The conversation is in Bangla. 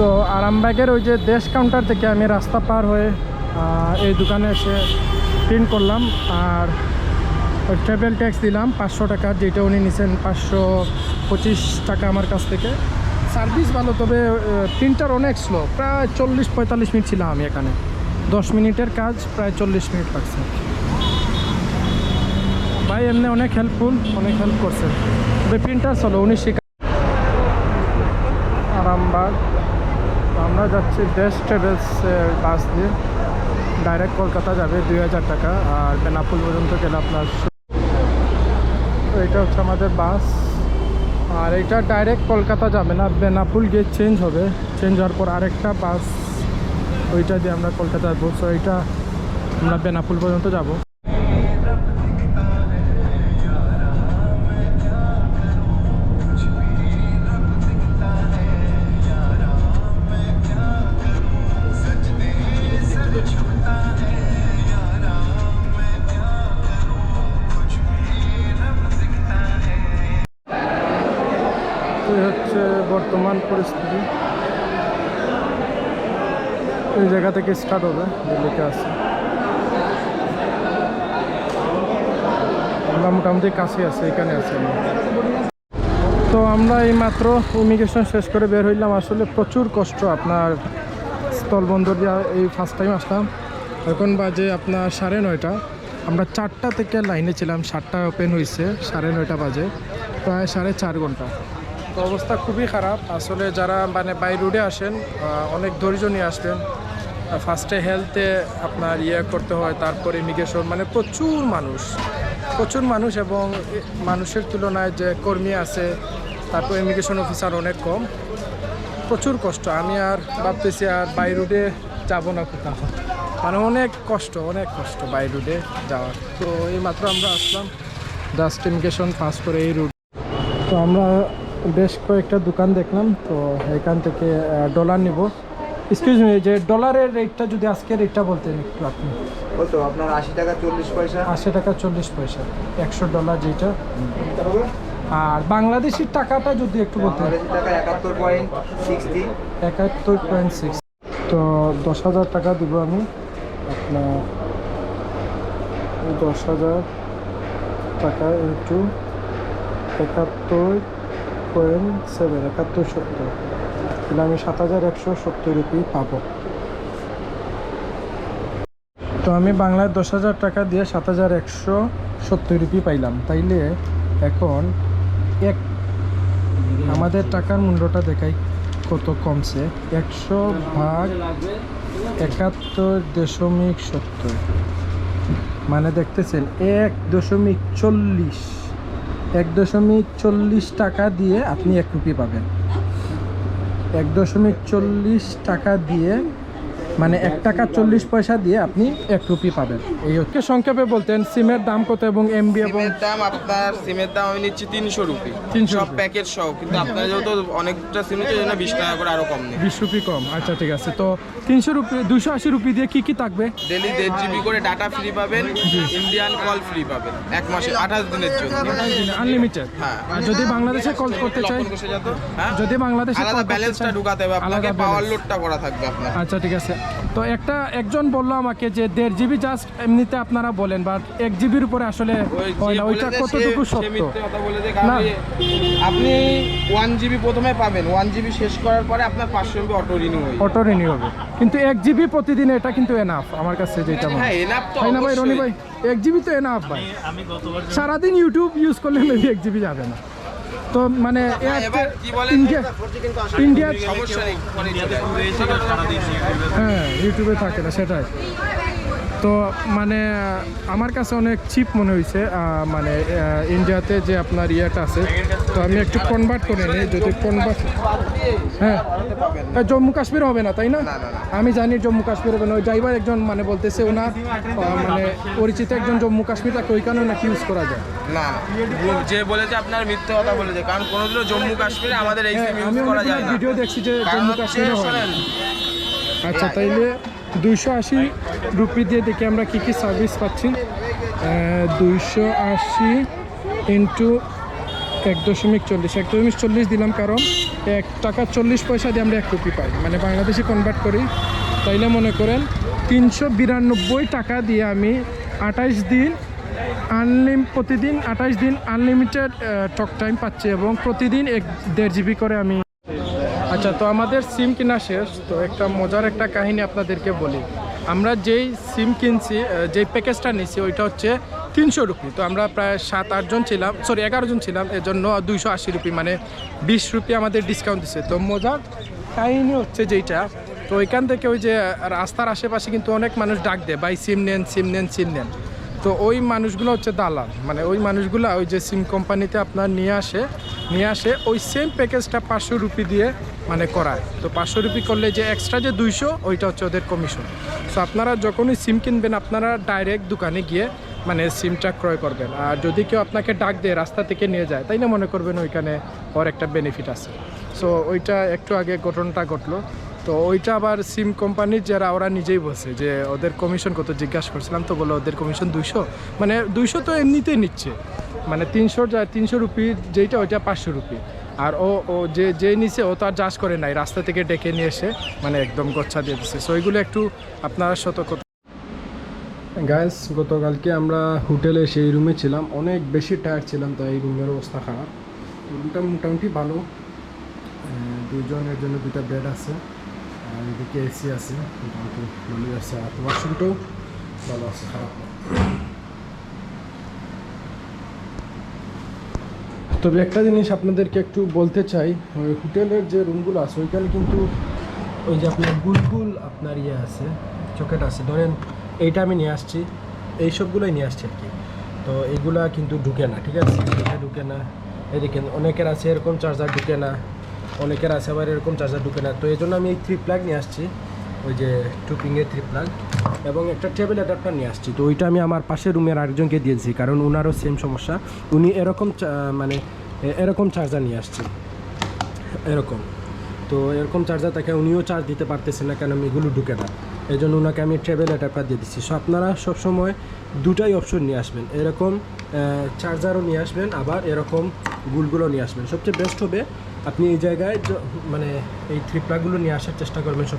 তো আরামবাগের ওই যে দেশ কাউন্টার থেকে আমি রাস্তা পার হয়ে এই দোকানে এসে প্রিন্ট করলাম আর ট্রাভেল ট্যাক্স দিলাম পাঁচশো টাকা, যেটা উনি নিছেন পাঁচশো পঁচিশ টাকা আমার কাছ থেকে। সার্ভিস ভালো, তবে প্রিন্টার অনেক স্লো প্রায় চল্লিশ পঁয়তাল্লিশ মিনিট ছিলাম আমি এখানে। দশ মিনিটের কাজ, প্রায় চল্লিশ মিনিট লাগছে। ভাই, এমনি অনেক হেল্পফুল অনেক হেল্প করছে। তবে প্রিন্টার চলো, উনি তো আমরা যাচ্ছি দেশ ট্রাভেলস বাস দিয়ে ডাইরেক্ট কলকাতা যাবে দুই হাজার টাকা, আর বেনাপুল পর্যন্ত গেলে আপনার এটা হচ্ছে আমাদের বাস। আর এটা ডাইরেক্ট কলকাতা যাবে না, বেনাপুল গিয়ে চেঞ্জ হবে। চেঞ্জ হওয়ার পর আরেকটা বাস, ওইটা দিয়ে আমরা কলকাতা যাব। সো এটা আমরা বেনাপুল পর্যন্ত যাব। এই হচ্ছে বর্তমান পরিস্থিতি। এই জায়গা থেকে স্টার্ট হবে, দিল্লিতে আছে। আমরা মোটামুটি কাছে আছে, এখানে আছে তো আমরা এই মাত্র ইমিগ্রেশন শেষ করে বের হইলাম। আসলে প্রচুর কষ্ট আপনার স্থলবন্দর এই ফার্স্ট টাইম আসলাম। এখন বাজে আপনার সাড়ে নয়টা। আমরা চারটা থেকে লাইনে ছিলাম, সাতটা ওপেন হয়েছে সাড়ে নয়টা বাজে, প্রায় সাড়ে চার ঘণ্টা। তো অবস্থা খুবই খারাপ। আসলে যারা মানে বাই রোডে আসেন অনেক ধৈর্য নিয়ে আসবেন ফার্স্টে হেলথে আপনার ইয়ে করতে হয়, তারপর ইমিগ্রেশন মানে প্রচুর মানুষ। প্রচুর মানুষ এবং মানুষের তুলনায় যে কর্মী আছে, তারপর ইমিগ্রেশন অফিসার অনেক কম। প্রচুর কষ্ট। আমি আর ভাবতেছি আর বাই রোডে যাব না কোথাও। মানে অনেক কষ্ট অনেক কষ্ট বাই রোডে যাওয়ার। তো এই মাত্র আমরা আসলাম জাস্ট ইমিগ্রেশন পাস করে এই রুট তো আমরা বেশ কয়েকটা দোকান দেখলাম তো এখান থেকে ডলার নিব। এক্সকিউজ মি যে ডলারের রেটটা যদি আজকে রেটটা বলতেন একটু আপনি। কত আপনার আশি টাকা চল্লিশ পয়সা। আশি টাকা চল্লিশ পয়সা একশো ডলার যেটা আর বাংলাদেশি টাকাটা যদি একটু বলতেন। একাত্তর পয়েন্ট সিক্সটি একাত্তর পয়েন্ট সিক্স তো দশ হাজার টাকা দিব আমি। আপনার দশ হাজার টাকা ইন্টু একাত্তর পয়েন্ট সেভেন একাত্তর সত্তর। তাহলে আমি সাত হাজার একশো সত্তর রুপি পাবো। তো আমি বাংলায় দশ হাজার টাকা দিয়ে সাত হাজার একশো সত্তর রুপি পাইলাম। তাইলে এখন এক আমাদের টাকার মূল্যটা দেখাই কত কমছে। একশো ভাগ একাত্তর দশমিক সত্তর। মানে দেখতেছেন, এক দশমিক চল্লিশ। এক দশমিক চল্লিশ টাকা দিয়ে আপনি এক রুপি পাবেন। এক দশমিক চল্লিশ টাকা দিয়ে মানে এক টাকা চল্লিশ পয়সা দিয়ে আপনি এক রুপি পাবেন। এই হচ্ছে সংক্ষেপে বলতেন সিমের দাম কত এবং এমবি এবং সিমের দাম আপনার সিমের দাম আমি নিচ্ছি তিনশো রুপি। 300 সব রুপি। প্যাকেট সহ কিন্তু আপনার যেহেতু অনেকটা সিম নিচ্ছে জন্য বিশ টাকা করে আরও কম নেই। বিশ রুপি কম। আচ্ছা ঠিক আছে। তো তিনশো রুপি দুশো আশি রুপি দিয়ে কি কি থাকবে? ডেলি দেড় জিবি করে ডাটা ফ্রি পাবেন ইন্ডিয়ান কল ফ্রি পাবেন এক মাসে আঠাশ দিনের জন্য। আনলিমিটেড হ্যাঁ। আর যদি বাংলাদেশে কল করতে চাই? হ্যাঁ? যদি বাংলাদেশে আলাদা ব্যালেন্সটা ঢুকাতে হবে আপনাকে পাওয়ার লোডটা করা থাকবে আপনার। আচ্ছা ঠিক আছে। তো একটা একজন বলল আমাকে যে দেড় জিবি জাস্ট এমনিতে আপনারা বলেন বাট এক জিবির উপরে আসলে হয় না ওইটা কতটুকু সত্য না। আপনি ওয়ান জিবি প্রথমে পাবেন ওয়ান জিবি শেষ করার পরে আপনার পাঁচশো এমবি অটো রিনিউ হয়ে যাবে। অটো রিনিউ হবে কিন্তু এক জিবি প্রতিদিন এটা কিন্তু এনাফ আমার কাছে যেটা মনে হ্যাঁ হয়। এনাফ তো তাই না ভাই রনি ভাই এক জিবি তো এনাফ ভাই সারাদিন ইউটিউব ইউজ করলে মেবি এক জিবি যাবে না তো মানে ইন্ডিয়া আসবে। হ্যাঁ ইউটিউবে থাকে না সেটাই তো মানে আমার কাছে অনেক চিপ মনে হয়েছে মানে ইন্ডিয়াতে যে আপনার ইয়েটা আছে তো আমি একটু কনভার্ট করে নিই যদি কনভার্ট হ্যাঁ জম্মু কাশ্মীর হবে না তাই না? আমি জানি জম্মু কাশ্মীর হবে না। ওই ড্রাইভার একজন মানে বলতেছে ওনার মানে পরিচিত একজন জম্মু কাশ্মীর তাকে ওইখানেও নাকি ইউজ করা যায়। না না। যে বলেছে আপনার মিথ্যে কথা বলেছে কারণ কোনোদিনও জম্মু কাশ্মীরে আমাদের এই হ্যাঁ সিম আমি ইউজ করা যায় না। ভিডিও দেখছি যে জম্মু কাশ্মীরে হয় আচ্ছা তাইলে দুইশো আশি রুপি দিয়ে দেখি আমরা কী কী সার্ভিস পাচ্ছি। দুইশো আশি ইন্টু এক দশমিক চল্লিশ। এক দশমিক চল্লিশ দিলাম কারণ এক টাকা চল্লিশ পয়সা দিয়ে আমরা এক রুপি পাই। মানে বাংলাদেশে কনভার্ট করি। তাইলে মনে করেন তিনশো বিরানব্বই টাকা দিয়ে আমি আঠাইশ দিন আনলিম প্রতিদিন আঠাইশ দিন আনলিমিটেড টক টাইম পাচ্ছি এবং প্রতিদিন এক দেড় জিবি করে আমি আচ্ছা তো আমাদের সিম কেনা শেষ। তো একটা মজার একটা কাহিনী আপনাদেরকে বলি। আমরা যেই সিম কিনছি যেই প্যাকেজটা নিছি, ওইটা হচ্ছে তিনশো রুপি। তো আমরা প্রায় সাত আটজন ছিলাম সরি এগারো জন ছিলাম, এজন্য দুইশো আশি রুপি মানে বিশ রুপি আমাদের ডিসকাউন্ট দিচ্ছে তো মজার কাহিনী হচ্ছে যেইটা, তো ওইখান থেকে ওই যে রাস্তার আশেপাশে কিন্তু অনেক মানুষ ডাক দেয়, ভাই, সিম নেন সিম নেন সিম নেন। তো ওই মানুষগুলো হচ্ছে দালাল। মানে ওই মানুষগুলো ওই যে সিম কোম্পানিতে আপনার নিয়ে আসে নিয়ে আসে, ওই সেম প্যাকেজটা পাঁচশো রুপি দিয়ে মানে করায়। তো পাঁচশো রুপি করলে যে এক্সট্রা যে দুইশো, ওইটা হচ্ছে ওদের কমিশন সো আপনারা যখনই সিম কিনবেন, আপনারা ডাইরেক্ট দোকানে গিয়ে মানে সিমটা ক্রয় করবেন। আর যদি কেউ আপনাকে ডাক দেয় রাস্তা থেকে নিয়ে যায় তাই না মনে করবেন ওইখানে ওর একটা বেনিফিট আছে। সো ওইটা একটু আগে ঘটনাটা ঘটলো। তো ওইটা আবার সিম কোম্পানির যারা, ওরা নিজেই বলছে যে ওদের কমিশন কত জিজ্ঞাসা করছিলাম, তো বলো ওদের কমিশন দুইশো। মানে দুইশো তো এমনিতেই নিচ্ছে। মানে তিনশো যা, তিনশো রুপি যেইটা, ওইটা পাঁচশো রুপি। আর ও ও যে যে নিছে, ও তো আর চাষ করে নাই, রাস্তা থেকে ডেকে নিয়ে এসে মানে একদম গচ্ছা দিয়ে দিচ্ছে সো ওইগুলো একটু আপনারা সতর্ক গাইস গতকালকে আমরা হোটেলে সেই রুমে ছিলাম। অনেক বেশি টায়ার্ড ছিলাম, তাই রুমের অবস্থা খারাপ। রুমটা মোটামুটি ভালো। দুজনের জন্য দুটা বেড আছে। এদিকে এসি আছে, মোটামুটি আছে আর ভালো আছে, খারাপ তবে একটা জিনিস আপনাদেরকে একটু বলতে চাই, ওই হোটেলের যে রুমগুলো আছে, ওইখানে কিন্তু ওই যে আপনার বুলবুল আপনার ইয়ে আছে, চকেট আছে। ধরেন এইটা আমি নিয়ে আসছি, এই সবগুলোই নিয়ে আসছি আর কি। তো এইগুলা কিন্তু ঢুকে না, ঠিক আছে? ঢুকে না। এদিকে অনেকের আছে, এরকম চার্জার ঢুকে না। অনেকের আছে আবার এরকম চার্জার ঢুকে না। তো এই জন্য আমি এই থ্রি প্লাগ নিয়ে আসছি। ওই যে টুপিংয়ের থ্রি প্লাগ এবং একটা টেবিল অ্যাডাপ্টার নিয়ে আসছি। তো ওইটা আমি আমার পাশের রুমের আরেকজনকে দিয়েছি, কারণ ওনারও সেম সমস্যা। উনি এরকম মানে এরকম চার্জার নিয়ে আসছে। এরকম। তো এরকম চার্জার তাকে উনিও চার্জ দিতে পারতেছে না, কেন এগুলো ঢুকে না। এই জন্য ওনাকে আমি ট্রেভেল অ্যাডাপ্টার দিয়ে দিচ্ছি। সো আপনারা সবসময় দুটাই অপশন নিয়ে আসবেন। এরকম চার্জারও নিয়ে আসবেন, আবার এরকম গুলগুলো নিয়ে আসবেন। সবচেয়ে বেস্ট হবে আপনি এই জায়গায় মানে এই থ্রি প্লাগগুলো নিয়ে আসার চেষ্টা করবেন সব